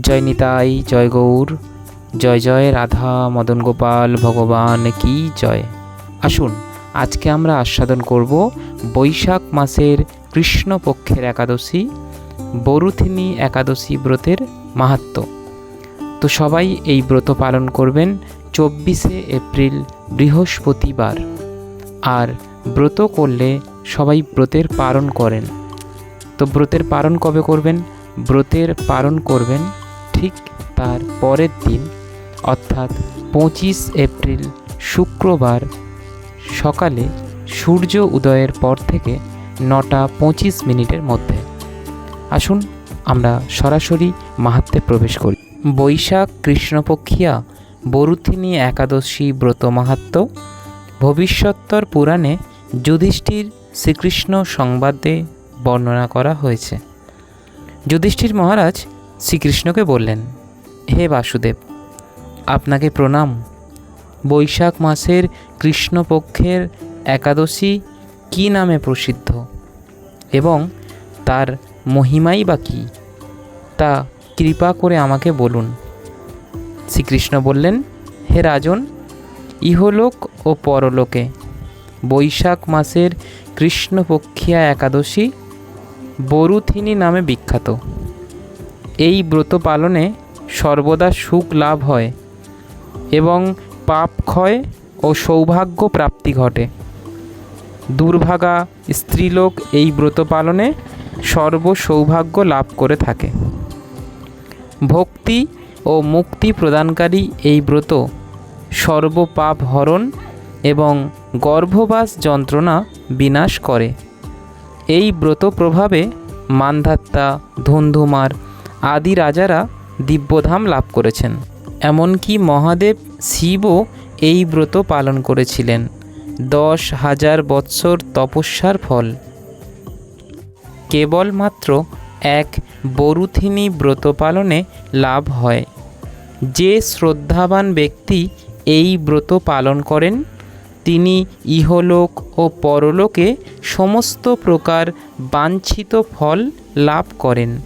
জয় নিতাই, জয় গৌর, জয় জয় রাধা মদন গোপাল, ভগবান কি জয়। আসুন, আজকে আমরা আস্বাদন করব বৈশাখ মাসের কৃষ্ণপক্ষের একাদশী বরুথিনী একাদশী ব্রতের মাহাত্ম্য তো সবাই এই ব্রত পালন করবেন চব্বিশে এপ্রিল, বৃহস্পতিবার। আর ব্রত করলে সবাই ব্রতের পালন করেন। তো ব্রতের পালন কবে করবেন? ব্রতের পালন করবেন ঠিক তার পরের দিন, অর্থাৎ পঁচিশ এপ্রিল শুক্রবার সকালে সূর্য উদয়ের পর থেকে নটা পঁচিশ মিনিটের মধ্যে। আসুন আমরা সরাসরি মাহাত্মে প্রবেশ করি। বৈশাখ কৃষ্ণপক্ষিয়া, বরুথিনী একাদশী ব্রত মাহাত্ম্য ভবিষ্যত্তর পুরাণে যুধিষ্ঠির শ্রীকৃষ্ণ সংবাদে বর্ণনা করা হয়েছে। যুধিষ্ঠির মহারাজ শ্রীকৃষ্ণকে বললেন, হে বাসুদেব, আপনাকে প্রণাম। বৈশাখ মাসের কৃষ্ণপক্ষের একাদশী কী নামে প্রসিদ্ধ? এবং তার মহিমাই বা কী? তা কৃপা করে আমাকে বলুন। শ্রীকৃষ্ণ বললেন, হে রাজন, ইহলোক ও পরলোকে বৈশাখ মাসের কৃষ্ণপক্ষিয়া একাদশী বরুথিনী নামে বিখ্যাত। এই ব্রত পালনে সর্বদা সুখ লাভ হয় এবং পাপ ক্ষয় ও সৌভাগ্য প্রাপ্তি ঘটে। দুর্ভাগা স্ত্রীলোক এই ব্রত পালনে সর্ব সৌভাগ্য লাভ করে থাকে। ভক্তি ও মুক্তি প্রদানকারী এই ব্রত সর্বপাপ হরণ এবং গর্ভবাস যন্ত্রণা বিনাশ করে। এই ব্রত প্রভাবে মান্ধাত্তা, ধুন্ধুমার আদি রাজারা দিব্যধাম লাভ করেছেন। এমনকি মহাদেব শিবও এই ব্রত পালন করেছিলেন। দশ হাজার বৎসর তপস্যার ফল। কেবলমাত্র এক বরুথিনী ব্রত পালনে লাভ হয়। যে শ্রদ্ধাবান ব্যক্তি এই ব্রত পালন করেন, তিনি ইহলোক ও পরলোকে সমস্ত প্রকার বাঞ্ছিত ফল লাভ করেন।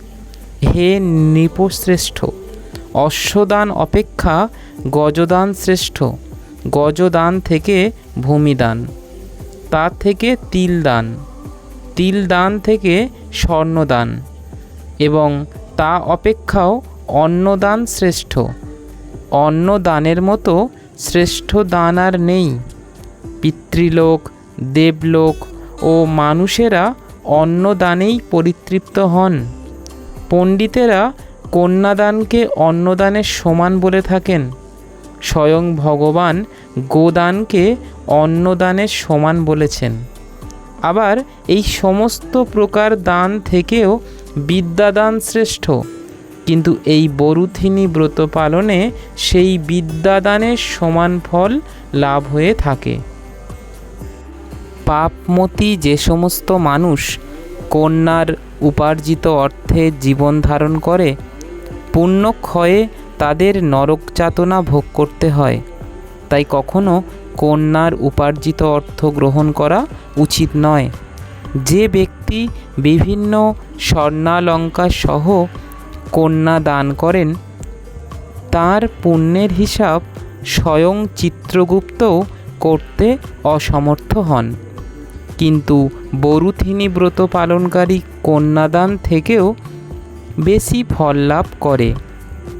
হে নৃপশ্রেষ্ঠ, অশ্বদান অপেক্ষা গজদান শ্রেষ্ঠ, গজদান থেকে ভূমিদান তার থেকে তিলদান তিলদান থেকে স্বর্ণদান এবং তা অপেক্ষাও অন্নদান শ্রেষ্ঠ। অন্নদানের মতো শ্রেষ্ঠ দান আর নেই। পিতৃলোক, দেবলোক ও মানুষেরা অন্নদানেই পরিতৃপ্ত হন। পণ্ডিতেরা কন্যাদানকে অন্নদানের সমান বলে থাকেন। স্বয়ং ভগবান গোদানকে অন্নদানের সমান বলেছেন। আবার এই সমস্ত প্রকার দান থেকেও বিদ্যাদান শ্রেষ্ঠ। কিন্তু এই বরুথিনী ব্রত পালনে সেই বিদ্যাদানের সমান ফল লাভ হয়ে থাকে। পাপমতি যে সমস্ত মানুষ কন্যার উপার্জিত অর্থে জীবন ধারণ করে পুণ্যক্ষয়ে তাদের নরক যাতনা ভোগ করতে হয়। তাই কখনো কন্যার উপার্জিত অর্থ গ্রহণ করা উচিত নয়। যে ব্যক্তি বিভিন্ন স্বর্ণালঙ্কার সহ কন্যা দান করেন, তার পুণ্যের হিসাব স্বয়ং চিত্রগুপ্তও করতে অসমর্থ হন। কিন্তু বরুথিনী ব্রত পালনকারী কন্যাদান থেকেও বেশি ফল লাভ করে।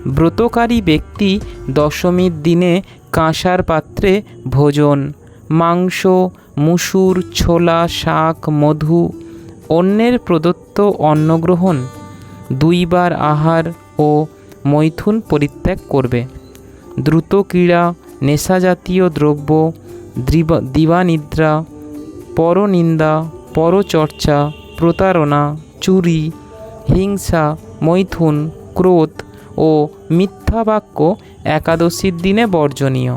ব্রতকারী ব্যক্তি দশমীর দিনে কাঁসার পাত্রে ভোজন, মাংস, মুসুর, ছোলা, শাক, মধু, অন্যের প্রদত্ত অন্নগ্রহণ, দুইবার আহার ও মৈথুন পরিত্যাগ করবে। দ্রুত ক্রীড়া, নেশাজাতীয় দ্রব্য দিবানিদ্রা পরনিন্দা, পরচর্চা, প্রতারণা, চুরি, হিংসা, মৈথুন, ক্রোধ ও মিথ্যা বাক্য একাদশীর দিনে বর্জনীয়।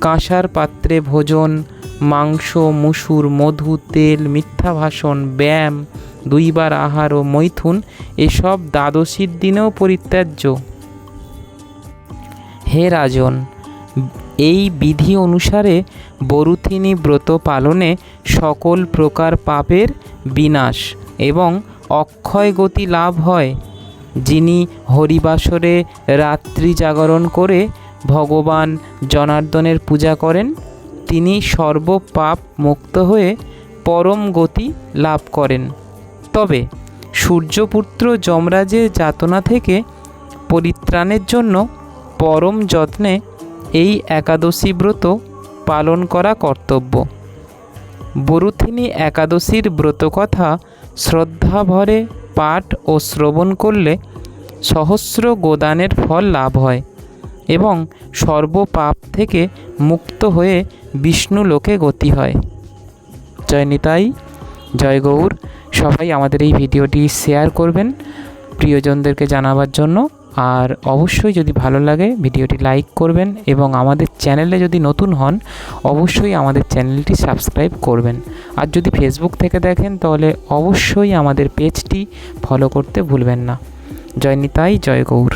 কাঁসার পাত্রে ভোজন, মাংস, মুসুর, মধু, তেল মিথ্যা ভাষণ ব্যায়াম, দুইবার আহার ও মৈথুন এসব দ্বাদশীর দিনেও পরিত্যাজ্য। হে রাজন এই বিধি অনুসারে বরুথিনী ব্রত পালনে সকল প্রকার পাপের বিনাশ এবং অক্ষয় গতি লাভ হয়। যিনি হরিবাসরে রাত্রি জাগরণ করে ভগবান জনার্দনের পূজা করেন, তিনি সর্বপাপ মুক্ত হয়ে পরম গতি লাভ করেন। তবে সূর্যপুত্র যমরাজের যাতনা থেকে পরিত্রাণের জন্য পরম যত্নে এই একাদশী ব্রত পালন করা কর্তব্য। বরুথিনী একাদশীর ব্রতকথা শ্রদ্ধাভরে পাঠ ও শ্রবণ করলে সহস্র গোদানের ফল লাভ হয় এবং সর্বপাপ থেকে মুক্ত হয়ে বিষ্ণু লোকে গতি হয়। জয় নিতাই, জয় গৌর। সবাই আমাদের এই ভিডিওটি শেয়ার করবেন। প্রিয়জনদেরকে জানাবার জন্য আর অবশ্যই যদি ভালো লাগে, ভিডিওটি লাইক করবেন এবং আমাদের চ্যানেলে যদি নতুন হন, অবশ্যই আমাদের চ্যানেলটি সাবস্ক্রাইব করবেন। আর যদি ফেসবুক থেকে দেখেন, তাহলে অবশ্যই আমাদের পেজটি ফলো করতে ভুলবেন না। জয় নিতাই, জয় গৌর।